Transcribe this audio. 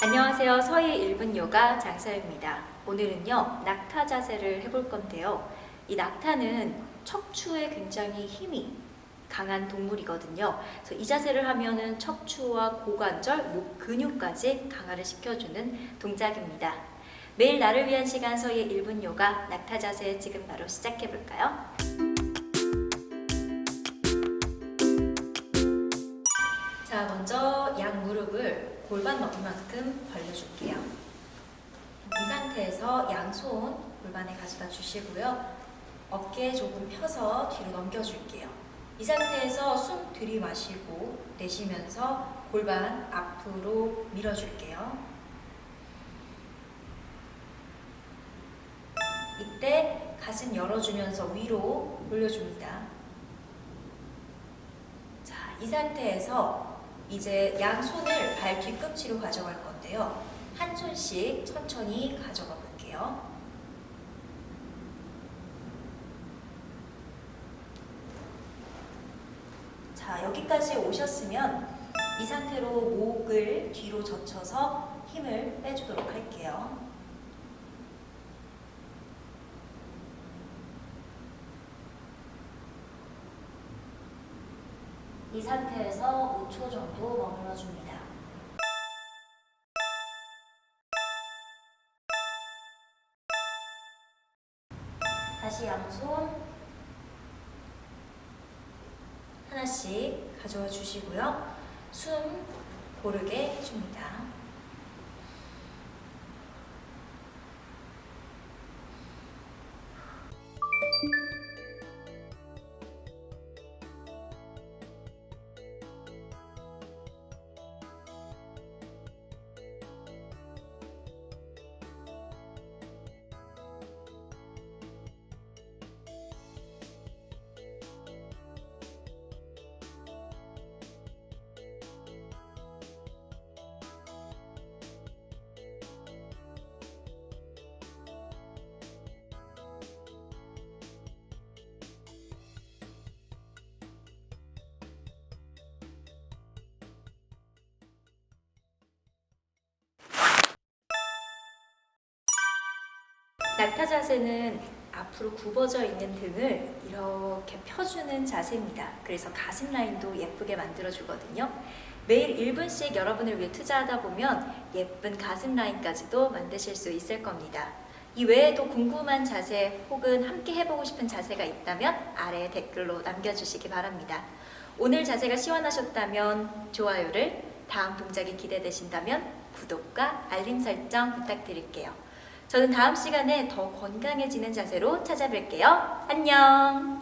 안녕하세요. 서희 1분 요가 장서입니다. 오늘은요, 낙타 자세를 해볼 건데요. 이 낙타는 척추에 굉장히 힘이 강한 동물이거든요. 그래서 이 자세를 하면은 척추와 고관절, 목 근육까지 강화를 시켜주는 동작입니다. 매일 나를 위한 시간 서희의 1분 요가 낙타 자세 지금 바로 시작해 볼까요? 자, 먼저 양 무릎을 골반 너비만큼 벌려줄게요. 이 상태에서 양손 골반에 가져다 주시고요. 어깨 조금 펴서 뒤로 넘겨줄게요. 이 상태에서 숨 들이마시고 내쉬면서 골반 앞으로 밀어줄게요. 이때 가슴 열어주면서 위로 올려줍니다. 자, 이 상태에서 이제 양손을 발 뒤꿈치로 가져갈 건데요. 한 손씩 천천히 가져가 볼게요. 자, 여기까지 오셨으면 이 상태로 목을 뒤로 젖혀서 힘을 빼주도록 할게요. 이 상태에서 5초 정도 머물러 줍니다. 다시 양손 하나씩 가져와 주시고요. 숨 고르게 해줍니다. 낙타 자세는 앞으로 굽어져 있는 등을 이렇게 펴주는 자세입니다. 그래서 가슴 라인도 예쁘게 만들어주거든요. 매일 1분씩 여러분을 위해 투자하다 보면 예쁜 가슴 라인까지도 만드실 수 있을 겁니다. 이 외에도 궁금한 자세 혹은 함께 해보고 싶은 자세가 있다면 아래 댓글로 남겨주시기 바랍니다. 오늘 자세가 시원하셨다면 좋아요를, 다음 동작이 기대되신다면 구독과 알림 설정 부탁드릴게요. 저는 다음 시간에 더 건강해지는 자세로 찾아뵐게요. 안녕!